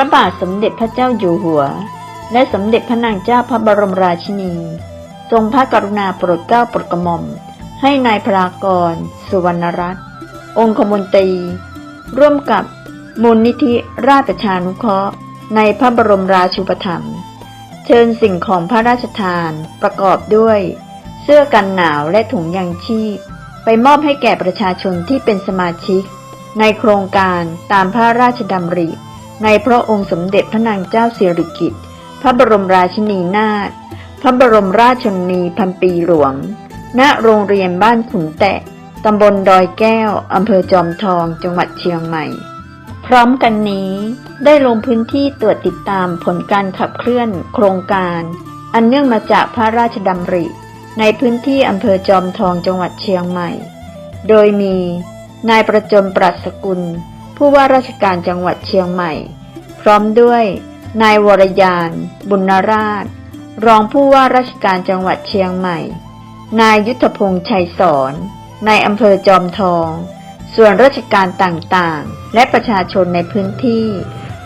ระบาทสมเด็จพระเจ้าอยู่หัว และสมเด็จพระนางเจ้าพระบรมราชินี ทรงพระกรุณาโปรดเกล้าโปรดกระหม่อม ให้นายพรากร สุวรรณรัตน์องคมนตรี ร่วมกับมูลนิธิราชชานุเคราะห์ ในพระบรมราชูปถัมภ์เชิญสิ่งของพระราชทานประกอบด้วย เสื้อกันหนาวและถุงยางชีพ ไปมอบให้แก่ประชาชนที่เป็นสมาชิก ในโครงการตามพระราชดำริ ในพระองค์สมเด็จพระนางเจ้าสิริกิติ์พระบรมราชินีนาถพระบรมราชชนนีพันปีหลวง ณ โรงเรียนบ้านขุนแตะ ตำบลดอยแก้ว อำเภอจอมทอง จังหวัดเชียงใหม่ พร้อมกันนี้ได้ลงพื้นที่ตรวจติดตามผลการขับเคลื่อนโครงการ อันเนื่องมาจากพระราชดำริ ในพื้นที่อำเภอจอมทองจังหวัดเชียงใหม่ โดยมี นายประจมปรัชสกุล ผู้ว่าราชการจังหวัดเชียงใหม่ พร้อมด้วยนายวรยาน บุญราช รองผู้ว่าราชการจังหวัดเชียงใหม่ นายยุทธพงษ์ชัยสอนนายอำเภอจอมทอง ส่วนราชการต่างๆ และประชาชนในพื้นที่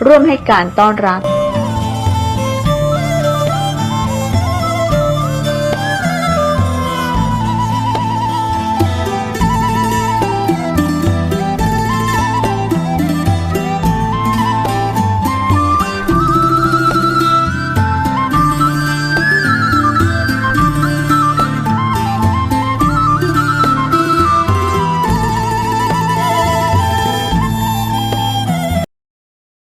ร่วมให้การต้อนรับ